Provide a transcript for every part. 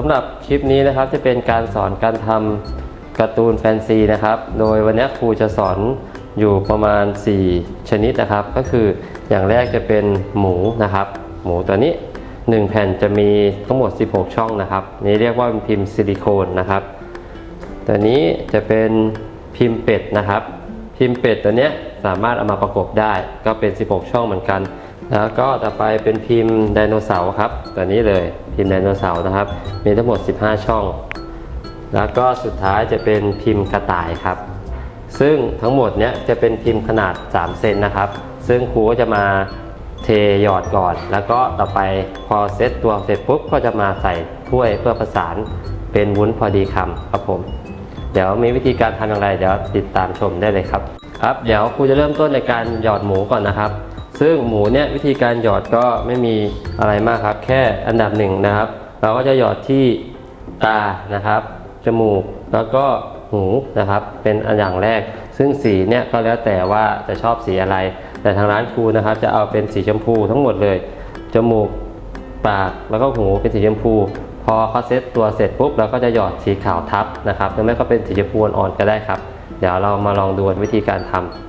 สำหรับคลิปนี้นะครับจะเป็นการสอนการทำการ์ตูนแฟนซีนะครับ โดยวันนี้ครูจะสอนอยู่ประมาณ 4 ชนิดนะครับ ก็คืออย่างแรกจะเป็นหมูนะครับ หมูตัวนี้ 1 แผ่นจะมีทั้งหมด 16 ช่องนะครับ นี่เรียกว่าเป็นพิมพ์ซิลิโคนนะครับ ตัวนี้จะเป็นพิมพ์เป็ดนะครับ พิมพ์เป็ดตัวนี้สามารถเอามาประกบได้ ก็เป็น 16 ช่องเหมือนกัน แล้วก็ต่อไปเป็นพิมพ์ไดโนเสาร์ครับตัวนี้เลยพิมพ์ไดโนเสาร์นะครับ มีทั้งหมด 15 ช่อง แล้วก็สุดท้ายจะเป็นพิมพ์กระต่ายครับ ซึ่งทั้งหมดเนี้ยจะเป็นพิมพ์ขนาด 3 เซนนะครับ ซึ่งครูก็จะมาเทหยอดก่อน แล้วก็ต่อไปพอเซตตัวเสร็จปุ๊บก็จะมาใส่ถ้วยเพื่อประสานเป็นวุ้นพอดีคำครับผม เดี๋ยวมีวิธีการทำอย่างไรเดี๋ยวติดตามชมได้เลยครับครับ เดี๋ยวครูจะเริ่มต้นในการหยอดหมูก่อนนะครับ ซึ่งหมูเนี่ยวิธีการหยอดก็ไม่มีอะไรมากครับ แค่อันดับหนึ่งนะครับ เราก็จะหยอดที่ตานะครับ จมูกแล้วก็หูนะครับ เป็นอันอย่างแรก ซึ่งสีเนี่ยก็แล้วแต่ว่าจะชอบสีอะไร แต่ทางร้านครูนะครับ จะเอาเป็นสีชมพูทั้งหมดเลย จมูกปากแล้วก็หูเป็นสีชมพู พอเขาเซตตัวเสร็จปุ๊บเราก็จะหยอดสีขาวทับนะครับหรือไม่ก็เป็นสีชมพูอ่อนๆก็ได้ครับ เดี๋ยวเรามาลองดูวิธีการทำ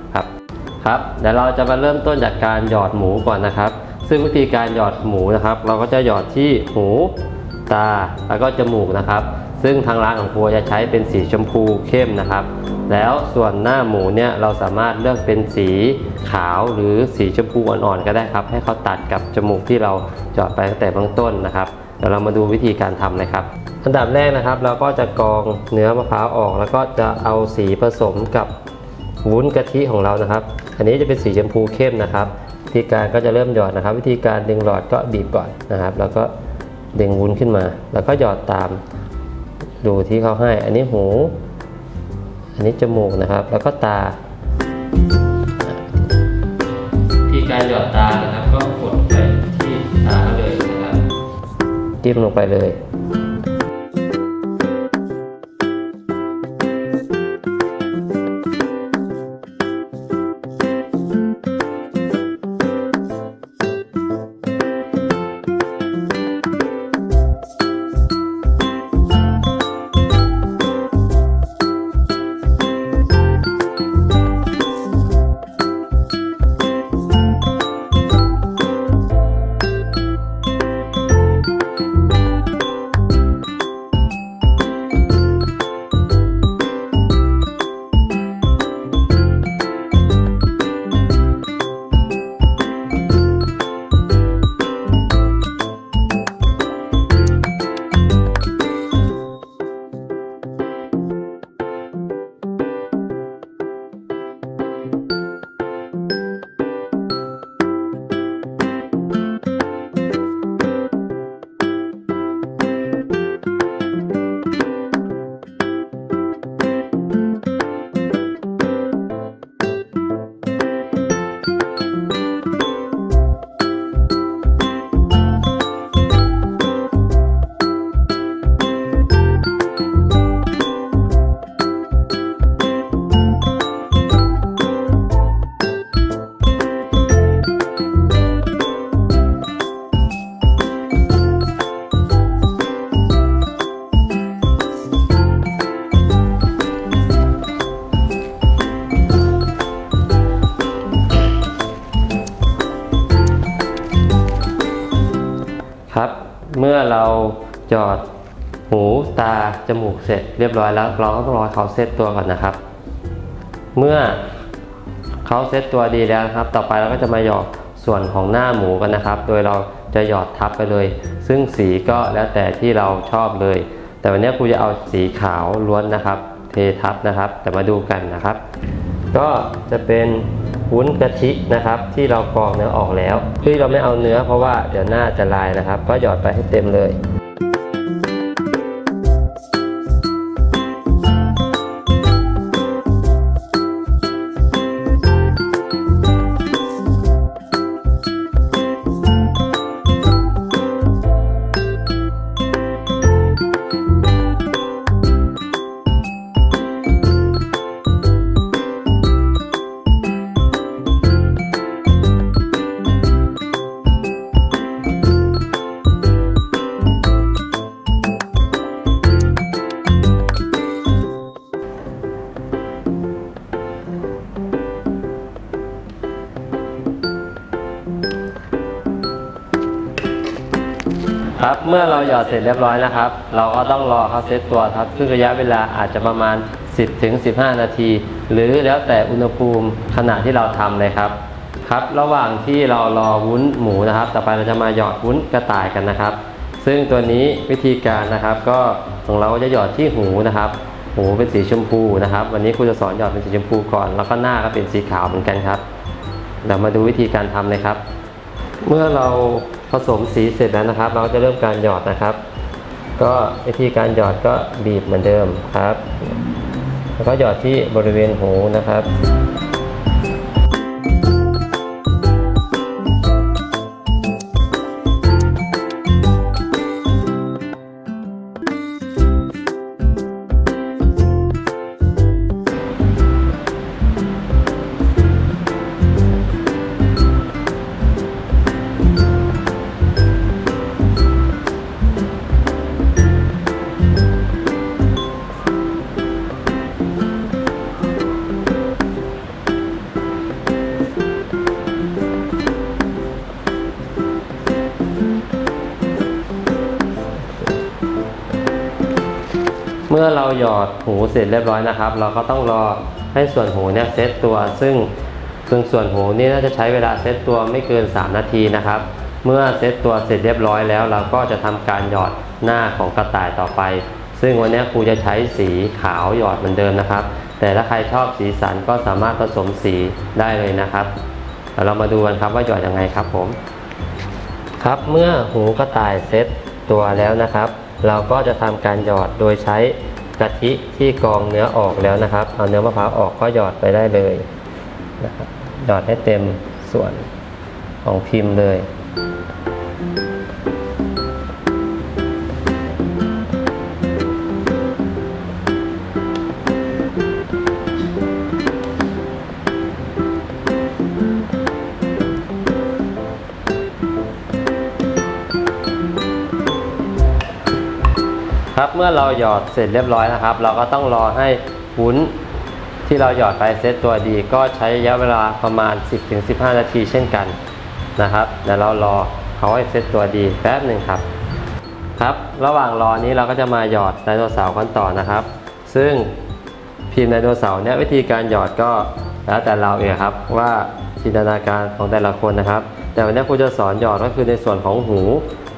ครับเดี๋ยวเราจะมาเริ่มต้นจากการหยอดหมูก่อนนะครับ ซึ่งวิธีการหยอดหมูนะครับ เราก็จะหยอดที่หูตาแล้วก็จมูกนะครับ ซึ่งทางร้านของครัวจะใช้เป็นสีชมพูเข้มนะครับ แล้วส่วนหน้าหมูเนี่ยเราสามารถเลือกเป็นสีขาวหรือสีชมพูอ่อนๆก็ได้ครับ ให้เขาตัดกับจมูกที่เราจาะไปตั้งแต่เบื้องต้นนะครับเดี๋ยวเรามาดูวิธีการทำนะครับอันดับแรกนะครับ เราก็จะกรองเนื้อมะพร้าวออก แล้วก็จะเอาสีผสมกับวุ้นกะทิของเรานะครับ อันนี้จะเป็นสีชมพูเข้มนะครับ วิธีการก็จะเริ่มหยอดนะครับ วิธีการดึงหลอดก็บีบก่อนนะครับ แล้วก็ดึงวุ้นขึ้นมา แล้วก็หยอดตามดูที่เขาให้ อันนี้หู อันนี้จมูกนะครับ แล้วก็ตาที่การหยอดตานะครับ ก็กดไปที่ตาเขาเลยนะครับจิ้มลงไปเลย เมื่อเราหยอดหูตาจมูกเสร็จเรียบร้อยแล้วเราก็ต้องรอเขาเซตตัวก่อนนะครับ เมื่อเขาเซตตัวดีแล้วครับ ต่อไปเราก็จะมาหยอดส่วนของหน้าหมูกันนะครับ โดยเราจะหยอดทับไปเลย ซึ่งสีก็แล้วแต่ที่เราชอบเลย แต่วันนี้ครูจะเอาสีขาวล้วนนะครับ เททับนะครับ แต่มาดูกันนะครับ ก็จะเป็น วุ้นกะทินะครับ ที่เรากรองเนื้อออกแล้วที่เราไม่เอาเนื้อเพราะว่าเดี๋ยวหน้าจะลายนะครับ ก็หยอดไปให้เต็มเลย ครับ เมื่อเราหยอดเสร็จเรียบร้อยนะครับ เราก็ต้องรอเขาเซตตัวครับ ซึ่งระยะเวลาอาจจะประมาณ 10ถึง15 นาที หรือแล้วแต่อุณหภูมิขณะที่เราทำเลยครับ ครับ ระหว่างที่เรารอวุ้นหมูนะครับ ต่อไปเราจะมาหยอดวุ้นกระต่ายกันนะครับ ซึ่งตัวนี้วิธีการนะครับ ก็ของเราจะหยอดที่หูนะครับหูเป็นสีชมพูนะครับ วันนี้ครูจะสอนหยอดเป็นสีชมพูก่อน แล้วก็หน้าก็เป็นสีขาวเหมือนกันครับเดี๋ยวมาดูวิธีการทำเลยครับ เมื่อเรา ผสมสีเสร็จแล้วนะครับ เราก็จะเริ่มการหยอดนะครับ ก็วิธีการหยอดก็บีบเหมือนเดิมครับ แล้วก็หยอดที่บริเวณหูนะครับ มื่อเราหยอดหูเสร็จเรียบร้อยนะครับ เราก็ต้องรอให้ส่วนหูเนี่ยเซตตัว ซึ่งซึ่งส่วนหูนี่น่าจะใช้เวลาเซตตัวไม่เกิน 3 นาทีนะครับ เมื่อเซตตัวเสร็จเรียบร้อยแล้ว เราก็จะทำการหยอดหน้าของกระต่ายต่อไป ซึ่งวันนี้ครูจะใช้สีขาวหยอดเหมือนเดิมนะครับ แต่ถ้าใครชอบสีสันก็สามารถผสมสีได้เลยนะครับเดี๋ยวเรามาดูกันครับว่าหยอดยังไงครับผม ครับเมื่อหูกระต่ายเซตตัวแล้วนะครับ เราก็จะทำการหยอดโดยใช้กะทิที่กรองเนื้อออกแล้วนะครับ เอาเนื้อมะพร้าวออกก็หยอดไปได้เลยนะครับหยอดให้เต็มส่วนของพิมพ์เลย ครับเมื่อเราหยอดเสร็จเรียบร้อยนะครับ เราก็ต้องรอให้วุ้นที่เราหยอดไปเซตตัวดี ก็ใช้ระยะเวลาประมาณ 10-15 นาทีเช่นกันนะครับเดี๋ยวเรารอเขาให้เซตตัวดีแป๊บหนึ่งครับครับ ระหว่างรอนี้เราก็จะมาหยอดไดโนเสาร์กันต่อนะครับ ซึ่งพิมพ์ไดโนเสาร์เนี่ยวิธีการหยอดก็แล้วแต่เราเองครับว่าจินตนาการของแต่ละคนนะครับ แต่วันนี้ครูจะสอนหยอดก็คือในส่วนของหู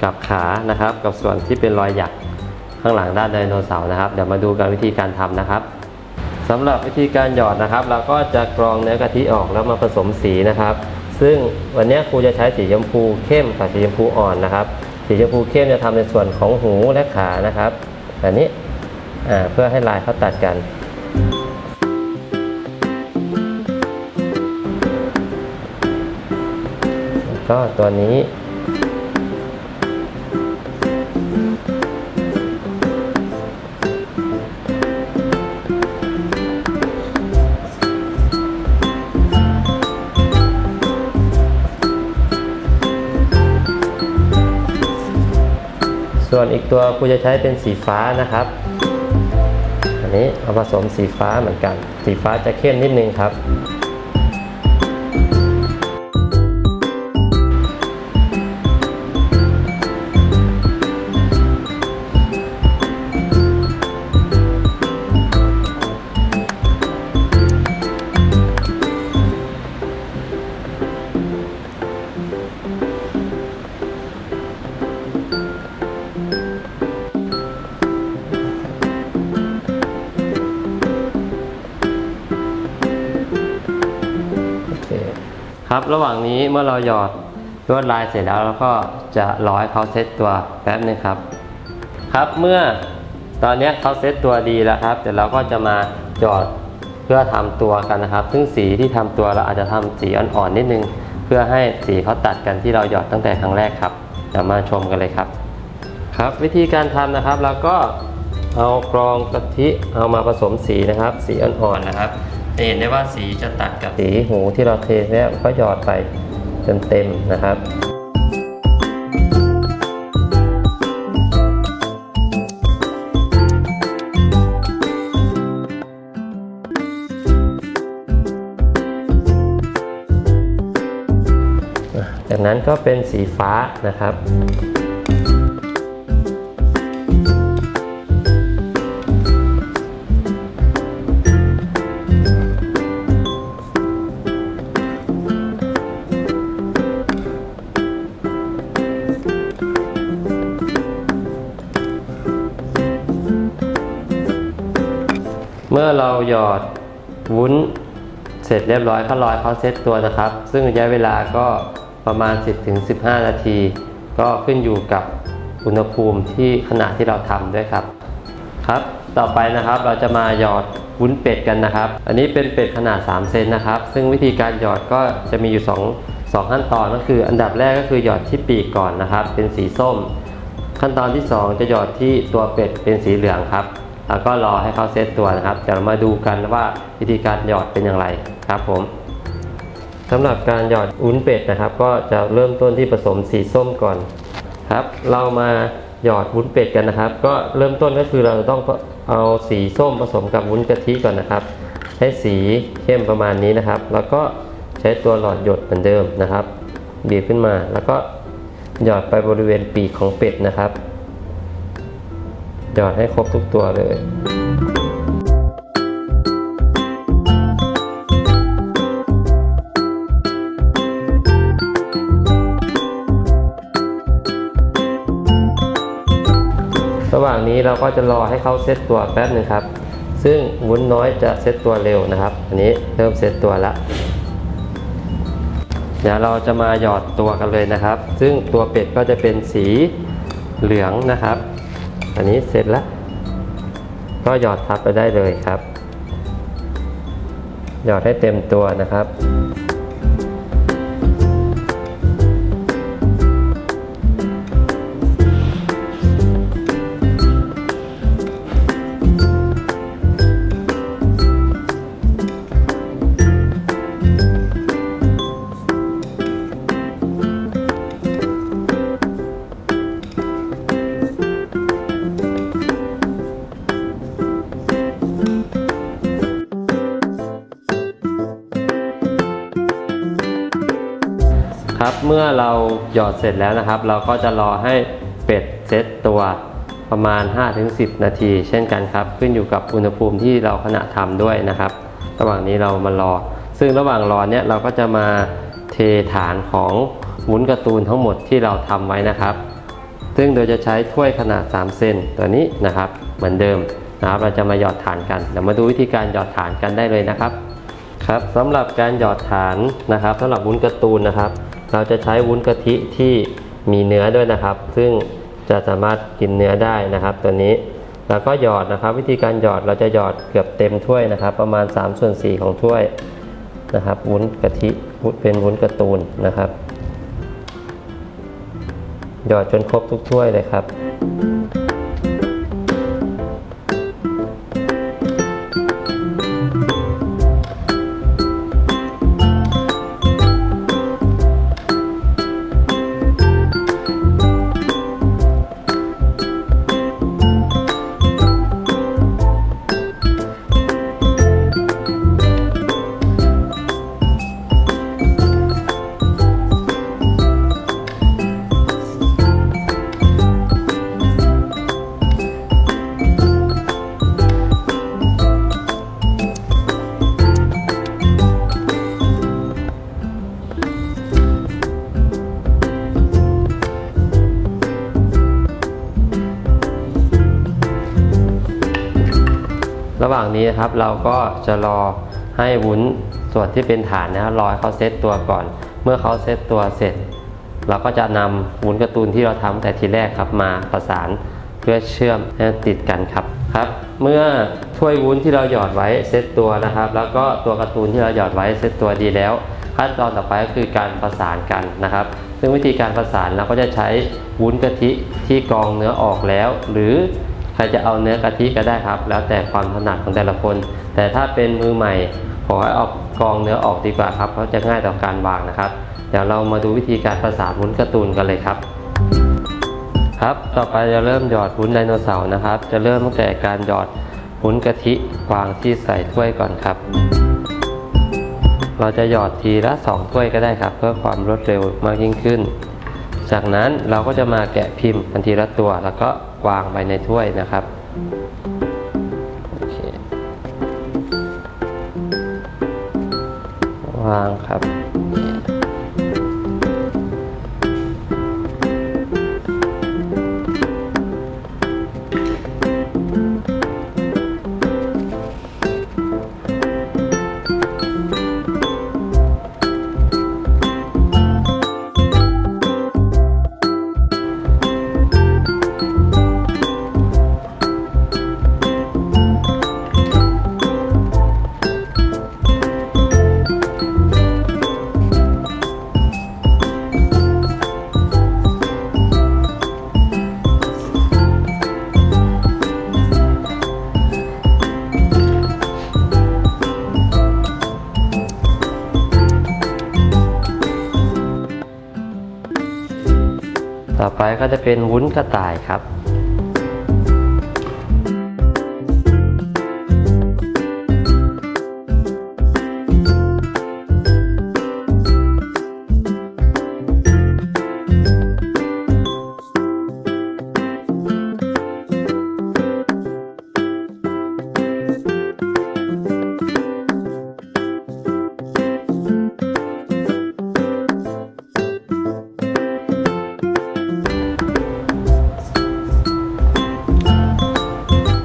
กับขานะครับ กับส่วนที่เป็นรอยหยัก ข้างหลังด้านไดโนเสาร์นะครับ เดี๋ยวมาดูกันวิธีการทำนะครับสำหรับวิธีการหยอดนะครับ เราก็จะกรองเนื้อกะทิออกแล้วมาผสมสีนะครับ ซึ่งวันนี้ครูจะใช้สีชมพูเข้มกับสีชมพูอ่อนนะครับ สีชมพูเข้มจะทำในส่วนของหูและขานะครับแบบนี้เพื่อให้ลายเขาตัดกันก็ตัวนี้ วนอีกตัวครูจะใช้เป็นสีฟ้านะครับ อันนี้เอาผสมสีฟ้าเหมือนกัน สีฟ้าจะเข้มนิดนึงครับ ครับ ระหว่างนี้เมื่อเราหยอดลวดลายเสร็จแล้วเราก็จะรอให้เขาเซตตัวแป๊บนึงครับ ครับเมื่อตอนนี้เขาเซตตัวดีแล้วครับเดี๋ยวเราก็จะมาหยอดเพื่อทำตัวกันนะครับ ซึ่งสีที่ทำตัวเราอาจจะทำสีอ่อนๆนิดนึง เพื่อให้สีเขาตัดกันที่เราหยอดตั้งแต่ครั้งแรกครับเดี๋ยวมาชมกันเลยครับ ครับวิธีการทำนะครับเราก็เอากรองกะทิเอามาผสมสีนะครับ สีอ่อนๆนะครับ จะเห็นได้ว่าสีจะตัดกับสีหูที่เราเทเนี่ยก็หยอดไปเต็มๆนะครับ จากนั้นก็เป็นสีฟ้านะครับ เมื่อเราหยอดวุ้นเสร็จเรียบร้อยก็รอให้เขาเซตตัวนะครับ ซึ่งระยะเวลาก็ประมาณ 10-15 นาที ก็ขึ้นอยู่กับอุณหภูมิที่ขณะที่เราทำด้วยครับครับ ต่อไปนะครับเราจะมาหยอดวุ้นเป็ดกันนะครับ อันนี้เป็นเป็ดขนาด 3 เซนนะครับ ซึ่งวิธีการหยอดก็จะมีอยู่ 2 2 ขั้นตอนก็คืออันดับแรกก็คือหยอดที่ปีกก่อนนะครับ เป็นสีส้ม ขั้นตอนที่ 2 จะหยอดที่ตัวเป็ดเป็นสีเหลืองครับ แล้วก็รอให้เขาเซตตัวนะครับเดี๋ยวมาดูกันว่าวิธีการหยอดเป็นอย่างไรครับผมสำหรับการหยอดวุ้นเป็ดนะครับ ก็จะเริ่มต้นที่ผสมสีส้มก่อนครับเรามาหยอดวุ้นเป็ดกันนะครับ ก็เริ่มต้นก็คือเราต้องเอาสีส้มผสมกับวุ้นกะทิก่อนนะครับให้สีเข้มประมาณนี้นะครับ แล้วก็ใช้ตัวหลอดหยดเหมือนเดิมนะครับบีบขึ้นมาแล้วก็หยอดไปบริเวณปีกของเป็ดนะครับ หยอดให้ครบทุกตัวเลยระหว่างนี้เราก็จะรอให้เขาเซตตัวแป๊บหนึ่งครับ ซึ่งวุ้นน้อยจะเซตตัวเร็วนะครับ อันนี้เริ่มเซตตัวแล้วเดี๋ยวเราจะมาหยอดตัวกันเลยนะครับ ซึ่งตัวเป็ดก็จะเป็นสีเหลืองนะครับ อันนี้เสร็จแล้ว ก็หยอดทับไปได้เลยครับ หยอดให้เต็มตัวนะครับ หยอดเสร็จแล้วนะครับ เราก็จะรอให้เป็ดเซตตัวประมาณ 5-10 นาที เช่นกันครับ ขึ้นอยู่กับอุณหภูมิที่เราขณะทำด้วยนะครับ ระหว่างนี้เรามารอ ซึ่งระหว่างรอเนี่ยเราก็จะมาเทฐานของวุ้นการ์ตูนทั้งหมดที่เราทำไว้นะครับ ซึ่งโดยจะใช้ถ้วยขนาด 3 เซนตัวนี้นะครับ เหมือนเดิมนะครับ เราจะมาหยอดฐานกัน เดี๋ยวมาดูวิธีการหยอดฐานกันได้เลยนะครับ ครับสำหรับการหยอดฐานนะครับสำหรับวุ้นการ์ตูนนะครับ เราจะใช้วุ้นกะทิที่มีเนื้อด้วยนะครับ ซึ่งจะสามารถกินเนื้อได้นะครับ ตัวนี้แล้วก็หยอดนะครับ วิธีการหยอดเราจะหยอดเกือบเต็มถ้วยนะครับ ประมาณ3ส่วน4ของถ้วยนะครับวุ้นกะทิเป็นวุ้นการ์ตูนนะครับ หยอดจนครบทุกถ้วยเลยครับ นะครับ เราก็จะรอให้วุ้นส่วนที่เป็นฐานนะครับรอเขาเซตตัวก่อน เมื่อเขาเซตตัวเสร็จ เราก็จะนำวุ้นการ์ตูนที่เราทำแต่ทีแรกครับมาประสานเพื่อเชื่อมให้ติดกันครับครับ เมื่อถ้วยวุ้นที่เราหยอดไว้เซตตัวนะครับ แล้วก็ตัวการ์ตูนที่เราหยอดไว้เซตตัวดีแล้ว ขั้นตอนต่อไปก็คือการประสานกันนะครับ ซึ่งวิธีการประสานเราก็จะใช้วุ้นกะทิที่กรองเนื้อออกแล้ว หรือ รจะเอาเนื้อกะทิก็ได้ครับ แล้วแต่ความถนัดของแต่ละคน แต่ถ้าเป็นมือใหม่ขอให้ออกกองเนื้อออกดีกว่าครับ เพราะจะง่ายต่อการวางนะครับ เดี๋ยวเรามาดูวิธีการประสานวุ้นการ์ตูนกันเลยครับ ครับ ต่อไปจะเริ่มหยอดวุ้นไดโนเสาร์นะครับ จะเริ่มตั้งแต่การหยอดวุ้นกะทิวางที่ใส่ถ้วยก่อนครับ เราจะหยอดทีละ 2 ถ้วยก็ได้ครับ เพื่อความรวดเร็วมากยิ่งขึ้น จากนั้นเราก็จะมาแกะพิมพ์กันทีละตัว แล้วก็วางไปในถ้วยนะครับวางครับ ต่อไปก็จะเป็นวุ้นกระต่ายครับ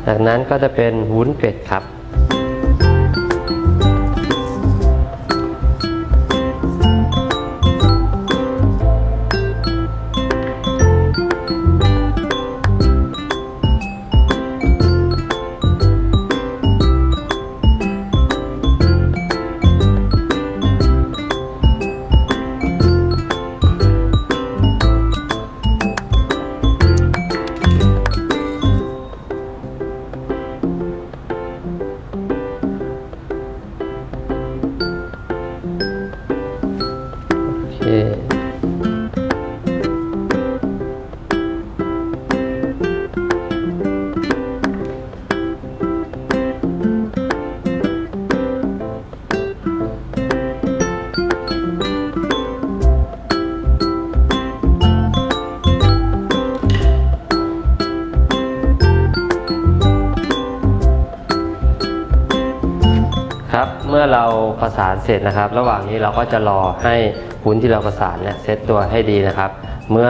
จากนั้นก็จะเป็นวุ้นเป็ดครับ ประสานเสร็จนะครับ ระหว่างนี้เราก็จะรอให้วุ้นที่เราประสานเนี่ยเซตตัวให้ดีนะครับ เมื่อ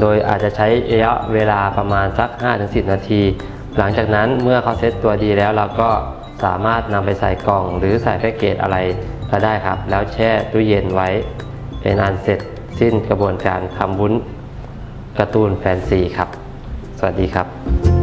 โดยอาจจะใช้ระยะเวลาประมาณสัก 5-10 นาที หลังจากนั้นเมื่อเขาเซตตัวดีแล้วเราก็สามารถนำไปใส่กล่อง หรือใส่แพ็กเกจอะไรก็ได้ครับ แล้วแช่ตู้เย็นไว้ เป็นอันเสร็จสิ้นกระบวนการทำวุ้นการ์ตูนแฟนซีครับ สวัสดีครับ